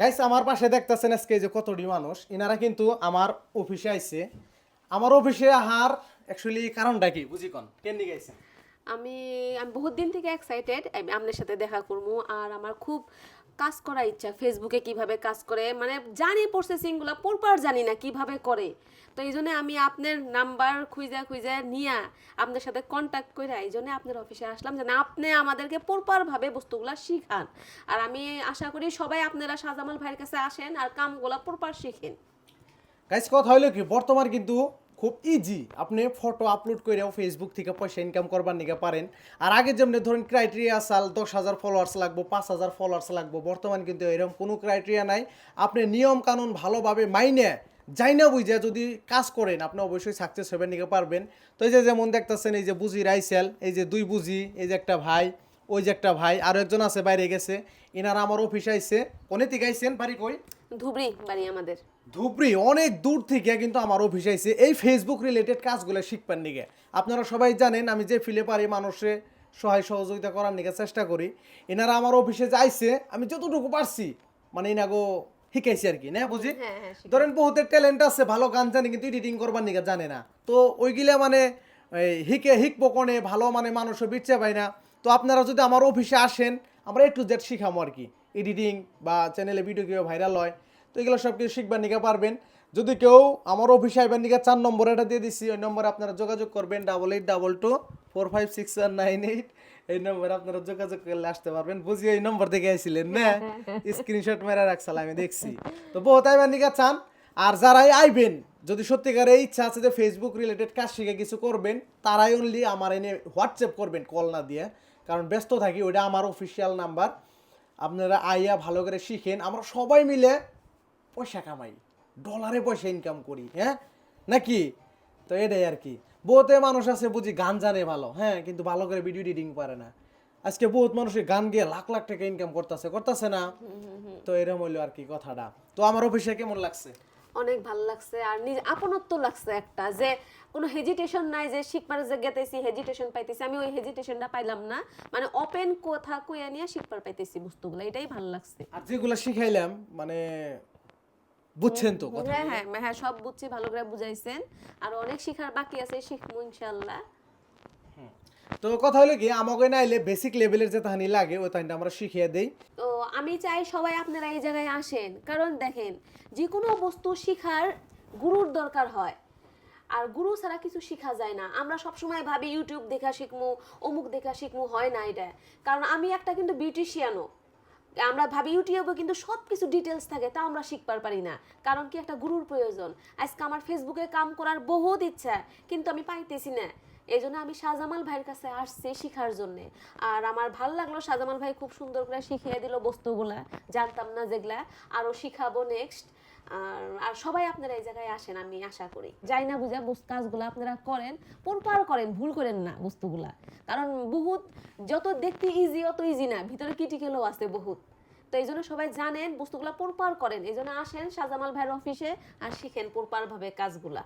Guys আমার পাশে দেখতেছেন আজকে যে কতটি মানুষ, ইনারা কিন্তু আমার অফিসে আইছে। আমার অফিসে আহার অ্যাকচুয়ালি কারণটা কি? বুঝি কোন? কেন আইছে আমি আমি বহুত দিন থেকে এক্সাইটেড আপনার সাথে দেখা করব আর আমার খুব কাজ করার ইচ্ছা ফেসবুকে কীভাবে কাজ করে মানে জানি প্রসেসিংগুলো পরপর জানি না কীভাবে করে। তো এই জন্য আমি আপনার নাম্বার খুঁজে খুঁজে নিয়ে আপনার সাথে কন্ট্যাক্ট করে এই জন্য আপনার অফিসে আসলাম যেন আপনি আমাদেরকে পরপরভাবে বস্তুগুলো শিখান। আর আমি আশা করি সবাই আপনারা শাহজামাল ভাইয়ের কাছে আসেন আর কামগুলো পরপর শিখেন। গাইস কথা হলো কি, বর্তমান কিন্তু খুব ইজি আপনি ফটো আপলোড করেও ফেসবুক থেকে পয়সা ইনকাম করবার নিকে পারেন। আর আগে যেমনি ধরুন ক্রাইটেরিয়া সাল দশ হাজার ফলোয়ার্স লাগবো, পাঁচ হাজার ফলোয়ার্স লাগবো, বর্তমান কিন্তু এরকম কোনো ক্রাইটেরিয়া নাই। আপনি নিয়ম কানুন ভালোভাবে মাইনে যাই না বুঝে যদি কাজ করেন, আপনি অবশ্যই সাকসেস হবেন নিকে পারবেন। তো এই যে যেমন দেখতেছেন, এই যে বুঝি রাইসেল, এই যে দুই বুঝি, এই যে একটা ভাই ওই যে একটা ভাই আরও একজন আছে বাইরে গেছে। এনারা আমার অফিসে আইছে। কোনে থেকে আইছেন? বাড়ি কই? ধুবড়ি বাড়ি আমাদের। ধুবড়ি অনেক দূর থেকে কিন্তু আমার অফিস আইছে। এই ফেসবুক রিলেটেড কাজগুলো শিখবার নিগে। আপনারা সবাই জানেন আমি যে ফিলে পারি মানুষে সহায় সহযোগিতা করার নিগে চেষ্টা করি। এনারা আমার অফিসে যাইছে আমি যতটুকু পারছি মানে এনাগো শিখাইছি আর কি না বুঝি? হ্যাঁ, হ্যাঁ, ধরেন বহুতের ট্যালেন্ট আছে ভালো গান জানে কিন্তু এডিটিং করবার নিগে জানে না। তো ওইগুলা মানে এই হিকে হিকবো কোনে ভালো মানে মানুষও বিচ্ছে পাই না। তো আপনারা যদি আমার অফিসে আসেন আমরা একটু জেড শিখামো আর কি। এডিটিং বা চ্যানেলে ভিডিও কীভাবে ভাইরাল হয় তো এগুলো সব কিছু শিখবার নিকে পারবেন। যদি কেউ আমার অফিসে আইবার নিকে চার নম্বর এটা দিয়ে দিচ্ছি ওই নম্বরে আপনারা যোগাযোগ করবেন double eight double two four five six one nine eight এই নম্বরে আপনারা যোগাযোগ করলে আসতে পারবেন। বুঝি এই নম্বর থেকে আইছিলেন না? স্ক্রিনশট মেরে রাখছিলাম আমি দেখছি। তো বহুত আইবার নিকে চান আর যারাই আইবেন যদি সত্যিকারে ইচ্ছা আছে যে ফেসবুক রিলেটেড কাজ শিখে কিছু করবেন তারাই অনলি আমার এনে হোয়াটসঅ্যাপ করবেন কল না দিয়ে। কারণ ব্যস্ত থাকি ওটা আমার অফিসিয়াল নাম্বার আপনারা আইয়া ভালো করে শিখেন। আমরা সবাই মিলে পয়সা কামাই। ডলারে পয়সা ইনকাম করি হ্যাঁ? নাকি? তো এটাই আর কি। বহুতে মানুষ আছে বুঝি গান জানে ভালো হ্যাঁ? কিন্তু ভালো করে ভিডিও এডিটিং পারে না। আজকে বহুত মানুষের গান গিয়ে লাখ লাখ টাকা ইনকাম করতেছে করতেছে না? তো এরকম হইল আর কি কথাটা। তো আমার অফিসে কেমন লাগছে? অনেক ভালো লাগছে। আর নিজ আপনত্ব লাগছে একটা যে কোনো হেজিটেশন নাই যে শিখবার যে গেতেছি হেজিটেশন পাইতেছি। আমি ওই হেজিটেশনটা পাইলাম না। মানে ওপেন কথা কইয়া নিয়ে শিখবার পাইতেছি বস্তুগুলো এটাই ভালো লাগছে। আর যেগুলো শিখাইলাম মানে বুঝছেন তো কথা হ্যাঁ হ্যাঁ হ্যাঁ সব বুঝছি ভালো করে বুঝাইছেন। আর অনেক শিখার বাকি আছে শিখব ইনশাল্লাহ তো কথা হলো কি, আমাকে না এলে বেসিক লেভেলের যে তাহানি লাগে, ওই তাহানিটা আমরা শিখিয়ে দেই। তো আমি চাই সবাই আপনারা এই জায়গায় আসেন। কারণ দেখেন যে কোনো বস্তু শিখার গুরুর দরকার হয়। আর গুরু ছাড়া কিছু শেখা যায় না। আমরা সবসময় ভাবি, ইউটিউব দেখা শিখমু, অমুক দেখা শিখমু। হয় না এটা। কারণ আমি একটা কিন্তু বিউটিশিয়ানও আমরা ভাবি, ইউটিউবে কিন্তু সব কিছু ডিটেলস থাকে, তা আমরা শিখবার পারি না। কারণ কি একটা গুরুর প্রয়োজন। আজকে আমার ফেসবুকে কাম করার বহুত ইচ্ছা, কিন্তু আমি পাইতেছি না। এই জন্য আমি শাহজামাল ভাইয়ের কাছে আসছি শিখার জন্য। আর আমার ভালো লাগল শাহজামাল ভাই খুব সুন্দর করে শিখিয়ে দিল বস্তুগুলা। জানতাম না যেগুলা। আরও শিখাবো নেক্সট আর সবাই আপনারা এই জায়গায় আসেন, আমি আশা করি। যাই না বুঝা কাজগুলো আপনারা করেন পরপার করেন, ভুল করেন না বস্তুগুলা। কারণ বহুত, যত দেখতে ইজি অত ইজি না। ভিতরে ক্রিটিক্যালও আছে বহুত। তো এই জন্য সবাই জানেন, বস্তুগুলা পরপার করেন। এই জন্য আসেন শাহজামাল ভাইয়ের অফিসে আর শিখেন ভাবে কাজগুলা।